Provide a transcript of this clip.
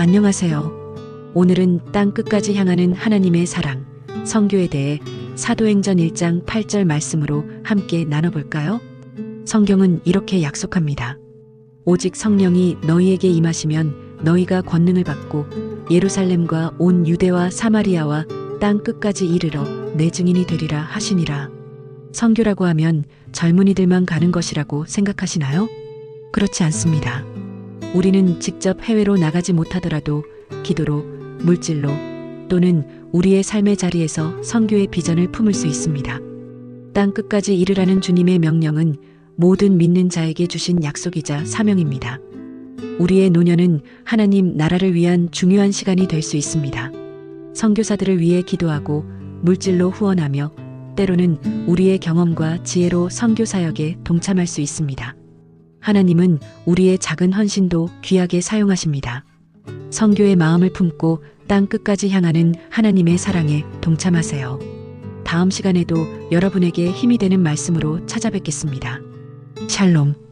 안녕하세요. 오늘은 땅 끝까지 향하는 하나님의 사랑, 성교에 대해 사도행전 1장 8절 말씀으로 함께 나눠볼까요? 성경은 이렇게 약속합니다. 오직 성령이 너희에게 임하시면 너희가 권능을 받고 예루살렘과 온 유대와 사마리아와 땅 끝까지 이르러 내 증인이 되리라 하시니라. 성교라고 하면 젊은이들만 가는 것이라고 생각하시나요? 그렇지 않습니다. 우리는 직접 해외로 나가지 못하더라도 기도로, 물질로 또는 우리의 삶의 자리에서 성교의 비전을 품을 수 있습니다. 땅 끝까지 이르라는 주님의 명령은 모든 믿는 자에게 주신 약속이자 사명입니다. 우리의 노년은 하나님 나라를 위한 중요한 시간이 될 수 있습니다. 선교사들을 위해 기도하고 물질로 후원하며 때로는 우리의 경험과 지혜로 선교 사역에 동참할 수 있습니다. 하나님은 우리의 작은 헌신도 귀하게 사용하십니다. 성교의 마음을 품고 땅 끝까지 향하는 하나님의 사랑에 동참하세요. 다음 시간에도 여러분에게 힘이 되는 말씀으로 찾아뵙겠습니다. 샬롬.